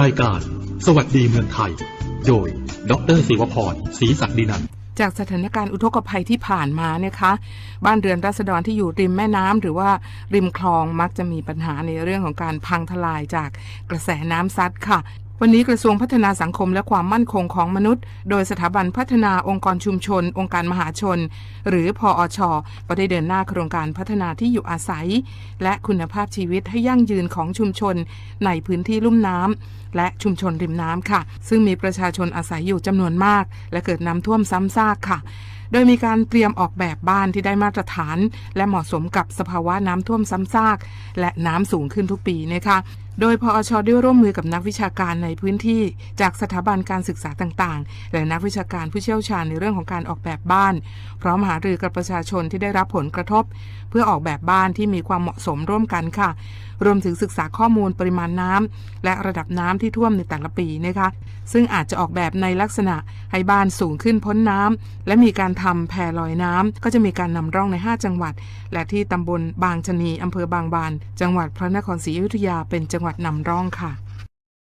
รายการ สวัสดีเมืองไทย โดย ดรศิวพรศรีศักดินันจากสถานการณ์อุทกภัยที่ผ่านมาเนี่ยคะบ้านเรือนราษฎรที่อยู่ริมแม่น้ำหรือว่าริมคลองมักจะมีปัญหาในเรื่องของการพังทลายจากกระแสน้ำซัดค่ะ วันนี้กระทรวงพัฒนาสังคมและความมั่นคงของมนุษย์ โดยสถาบันพัฒนาองค์กรชุมชน องค์การมหาชน หรือพออช ก็ได้เดินหน้าโครงการพัฒนาที่อยู่อาศัย และคุณภาพชีวิตให้ยั่งยืนของชุมชน ในพื้นที่ลุ่มน้ำและชุมชนริมน้ำค่ะ ซึ่งมีประชาชนอาศัยอยู่จำนวนมาก และเกิดน้ำท่วมซ้ำซากค่ะโดยมีการเตรียมออกแบบบ้านที่ได้มาตรฐาน และเหมาะสมกับสภาวะน้ำท่วมซ้ำซาก และน้ำสูงขึ้นทุกปีนะคะ โดยพออชได้ร่วมมือกับนักวิชาการในพื้นที่จากสถาบันการศึกษาต่างๆ และนักวิชาการผู้เชี่ยวชาญในเรื่องของการออกแบบบ้าน พร้อมหารือกับประชาชนที่ได้รับผลกระทบ เพื่อออกแบบบ้านที่มีความเหมาะสมร่วมกันค่ะรวมถึงศึกษาข้อมูลปริมาณน้ำและระดับน้ำที่ท่วมในแต่ละปีนะคะซึ่งอาจจะออกแบบในลักษณะให้บ้านสูงขึ้นพ้นน้ำและมีการทำแพลอยน้ำก็จะมีการนำร่องใน 5 จังหวัด และที่ตำบลบางชะนีอำเภอบางบาน จังหวัดพระนครศรีอยุธยาเป็นจังหวัดนำร่องค่ะ